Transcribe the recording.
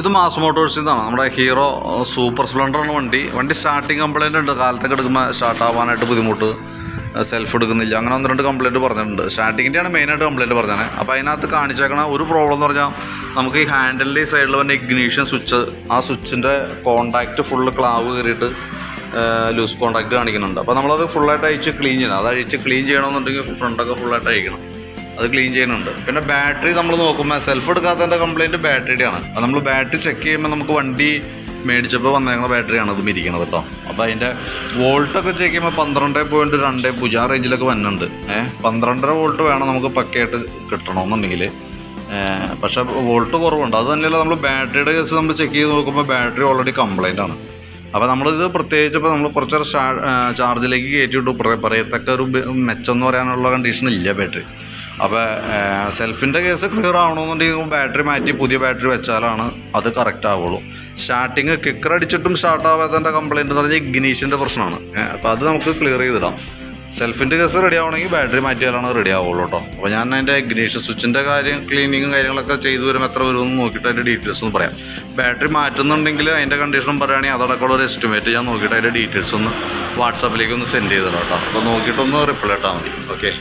ഇത് മാസ് മോട്ടോഴ്സിൽ നിന്നാണ് നമ്മുടെ ഹീറോ സൂപ്പർ സ്പ്ലെൻഡറാണ് വണ്ടി. വണ്ടി സ്റ്റാർട്ടിങ് കംപ്ലൈന്റ് ഉണ്ട്. കാലത്തൊക്കെ എടുക്കുമ്പോൾ സ്റ്റാർട്ട് ആവാനായിട്ട് ബുദ്ധിമുട്ട് സെൽഫ് എടുക്കുന്നില്ല. അങ്ങനെ ഒന്ന് രണ്ട് കംപ്ലൈന്റ് പറഞ്ഞിട്ടുണ്ട്. സ്റ്റാർട്ടിങ്ങിന്റെയാണ് മെയിനായിട്ട് കംപ്ലൈന്റ് പറഞ്ഞത്. അപ്പോൾ അതിനകത്ത് കാണിച്ചേക്കണ ഒരു പ്രോബ്ലം എന്ന് പറഞ്ഞാൽ നമുക്ക് ഈ ഹാൻഡിലിന്റെ സൈഡിൽ വന്ന ഇഗ്നീഷൻ സ്വിച്ച് ആ സ്വിച്ചിന്റെ കോണ്ടാക്റ്റ് ഫുള്ള് ക്ലാവ് കയറിയിട്ട് ലൂസ് കോണ്ടാക്റ്റ് കാണിക്കുന്നുണ്ട്. അപ്പോൾ നമ്മളത് ഫുള്ളായിട്ട് അഴിച്ച് ക്ലീൻ ചെയ്യണം. അത് അഴിച്ച് ക്ലീൻ ചെയ്യണമെന്നുണ്ടെങ്കിൽ ഫ്രണ്ടൊക്കെ ഫുള്ളായിട്ട് അഴിക്കണം. അത് ക്ലീൻ ചെയ്യുന്നുണ്ട്. പിന്നെ ബാറ്ററി നമ്മൾ നോക്കുമ്പോൾ സെൽഫ് എടുക്കാത്തതിന്റെ കംപ്ലൈന്റ് ബാറ്ററിയുടെയാണ് അപ്പോൾ നമ്മൾ ബാറ്ററി ചെക്ക് ചെയ്യുമ്പോൾ നമുക്ക് വണ്ടി മേടിച്ചപ്പോൾ വന്നേക്കുന്ന ബാറ്ററിയാണ് അതും ഇരിക്കുന്നത് കേട്ടോ അപ്പോൾ അതിന്റെ വോൾട്ടൊക്കെ ചെക്ക് ചെയ്യുമ്പോൾ പന്ത്രണ്ട് പോയിന്റ് രണ്ട് പൂജ്യം ആ റേഞ്ചിലൊക്കെ വന്നുണ്ട് ഏഹ് പന്ത്രണ്ടര വോൾട്ട് വേണം നമുക്ക് പക്കയായിട്ട് കിട്ടണമെന്നുണ്ടെങ്കിൽ പക്ഷേ വോൾട്ട് കുറവുണ്ട്. അത് തന്നെയല്ല നമ്മൾ ബാറ്ററിയുടെ കേസ് നമ്മൾ ചെക്ക് ചെയ്ത് നോക്കുമ്പോൾ ബാറ്ററി ഓൾറെഡി കംപ്ലൈന്റ് ആണ്. അപ്പോൾ നമ്മളിത് പ്രത്യേകിച്ച് ഇപ്പോൾ നമ്മൾ കുറച്ചേരം ചാർജിലേക്ക് കയറ്റി വിട്ടു പറയത്തക്ക ഒരു മെച്ചം എന്ന് പറയാനുള്ള കണ്ടീഷൻ ഇല്ല ബാറ്ററി അപ്പോൾ സെൽഫിന്റെ കേസ് ക്ലിയർ ആവണമെന്നുണ്ടെങ്കിൽ ബാറ്ററി മാറ്റി പുതിയ ബാറ്ററി വെച്ചാലാണ് അത് കറക്റ്റ് ആവുള്ളൂ. സ്റ്റാർട്ടിങ് കിക്കർ അടിച്ചിട്ടും സ്റ്റാർട്ട് ആവാത്തതിന്റെ കംപ്ലയിന്റ് എന്ന് പറഞ്ഞാൽ ഇഗ്നീഷന്റെ പ്രശ്നമാണ്. അപ്പോൾ അത് നമുക്ക് ക്ലിയർ ചെയ്തിടാം. സെൽഫിന്റെ കേസ് റെഡി ആവണമെങ്കിൽ ബാറ്ററി മാറ്റിയാലാണ് റെഡി ആവുള്ളൂ കേട്ടോ അപ്പോൾ ഞാൻ അതിന്റെ ഇഗ്നീഷൻ സ്വിച്ചിന്റെ കാര്യം ക്ലീനിങ്ങും കാര്യങ്ങളൊക്കെ ചെയ്തു വരുമ്പോൾ എത്ര വരുമെന്ന് നോക്കിയിട്ട് അതിന്റെ ഡീറ്റെയിൽസ് ഒന്ന് പറയാം. ബാറ്ററി മാറ്റുന്നുണ്ടെങ്കിൽ അതിന്റെ കണ്ടീഷനും പറയുകയാണെങ്കിൽ അതടക്കമുള്ള ഒരു എസ്റ്റിമേറ്റ് ഞാൻ നോക്കിയിട്ട് അതിന്റെ ഡീറ്റെയിൽസ് ഒന്ന് വാട്സാപ്പിലേക്ക് ഒന്ന് സെൻഡ് ചെയ്തിടാം കേട്ടോ അപ്പോൾ നോക്കിയിട്ടൊന്ന് റിപ്ലൈ ഇട്ടാൽ മതി. ഓക്കെ